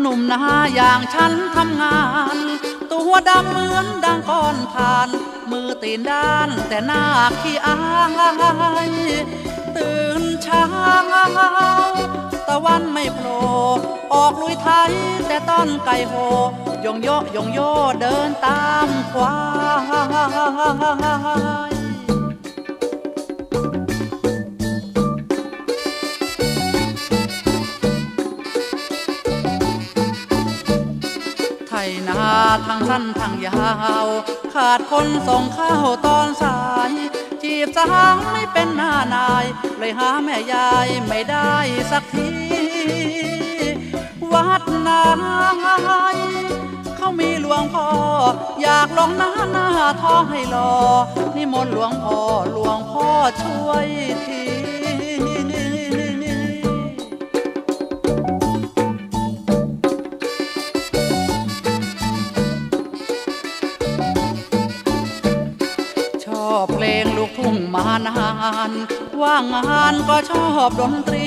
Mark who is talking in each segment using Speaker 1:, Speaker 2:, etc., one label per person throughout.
Speaker 1: หนุ่มหน้าอย่างฉันทำงาน ตัวดำเหมือนดังก้อนผ่าน มือตีนด้านแต่หน้าขี้อายตื่นเช้าตะวันไม่โผล่ออกลุยไทยแต่ต้นไก่โหยงโยยงโยเดินตามควาย ทางสั้นทางยาว ขาดคนส่งข้าวตอนสาย จีบสาวไม่เป็นหน้านาย เลยหาแม่ยายไม่ได้สักที วัดนายเขามีหลวงพ่อ อยากลองหน้าหน้าท้องให้รอ นิมนต์หลวงพ่อหลวงพ่อช่วยทีานานว่างงานก็ชอบดนตรี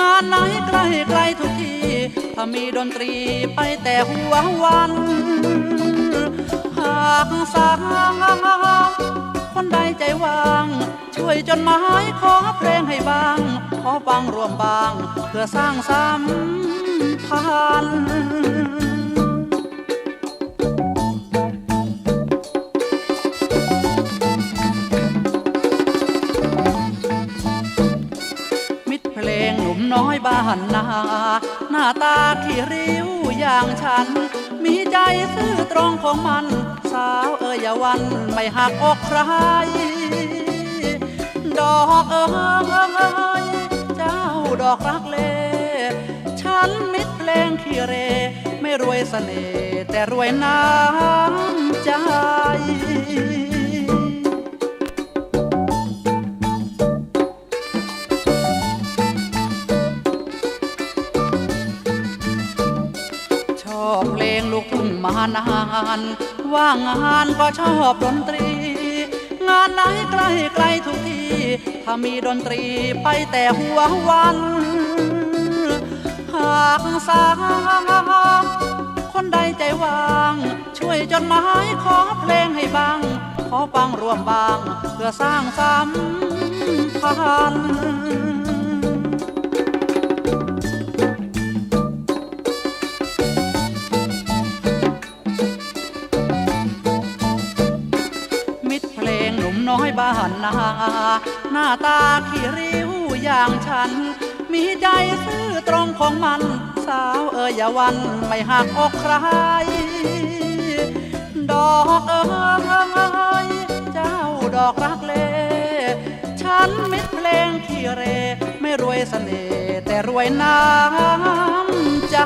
Speaker 1: งานไหนใกล้ไกล้ทุกทีถ้ามีดนตรีไปแต่หัววันหากสาวคนใดใจว่าง ช่วยจดหมายขอเพลงให้บ้าง ขอฟังรวมบาง เพื่อสร้างสัมพันธ์ บ้านนาหน้าตาขี้ริ้วอย่างฉัน มีใจซื่อตรงของมัน สาวเอ๋ยวันไม่หักอกใคร ดอกเอ๋ยเจ้าดอกรักเล ฉันมิตรเพลงขี้เร ไม่รวยเสน่ห์แต่รวยน้ำใจ ทุ่งมานานว่างงานก็ชอบดนตรี งานไหนใกล้ไกลทุกที ถ้ามีดนตรีไปแต่หัววัน หากสาคนใดใจว่าง ช่วยจดหมายขอเพลงให้บ้าง ขอฟังรวมบาง เพื่อสร้างสัมพันธ์ งหนุ่มน้อยบ้านนา หน้าตาขี้ริ้วอย่างฉัน มีใจซื่อตรงของมัน สาวเอ๋ยอย่าวันไม่หักอกใคร ดอกเอ๋ยเจ้าดอกรักเล ฉันมิตรเพลงขี้เร ไม่รวยเสน่ห์แต่รวยน้ำใจ